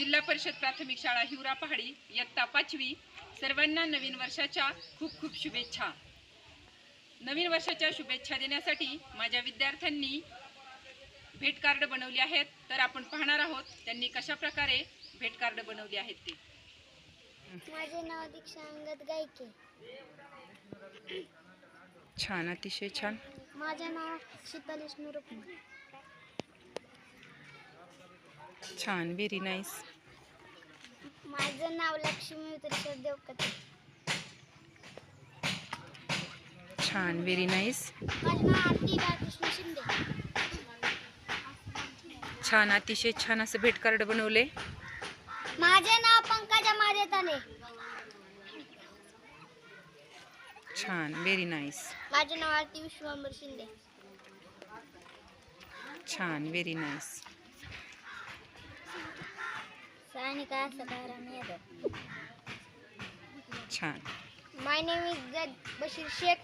जिल्हा परिषद प्राथमिक शाळा हिवरा पहाडी इयत्ता पाचवी. सर्वांना नवीन वर्षाच्या खूप खूप शुभेच्छा. नवीन वर्षाच्या शुभेच्छा देण्यासाठी माझ्या विद्यार्थ्यांनी भेट कार्ड बनवली आहेत. तर आपण पाहणार आहोत त्यांनी कशा प्रकारे भेट कार्ड बनवली आहेत ते. माझे नाव दीक्षा अंगद गायके. छान अतिशय छान. माझे नाव शीतल विष्णू छान व्हेरी नाईस माझं नाव लक्ष्मी उतरेश्वर देवकते. छान व्हेरी नाईस माझे छान अतिशय छान असं भेट कार्ड बनवले. माझे नाव पंकजा मारेताने छान व्हेरी नाईस माझे नाव आरती विश्वांबर शिंदे. छान व्हेरी नाईस सानिका सकाराम यादव छान my name is Jad Bashir Shaikh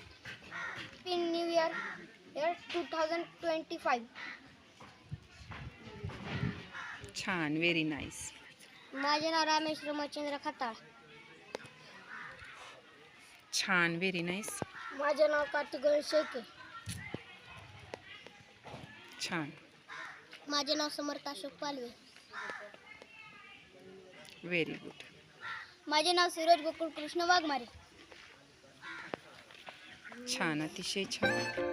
in new year year two thousand twenty five छान व्हेरी नाईस माझे नाव रामेश रमचंद्र खताळ छान व्हेरी नाईस माझे नाव कार्तिक गणेश शेळके छान माझे नाव समर्थ अशोक पालवे व्हेरी गुड माझे नाव सूरज गोकुळ कृष्ण वाघमारे. छान अतिशय छान.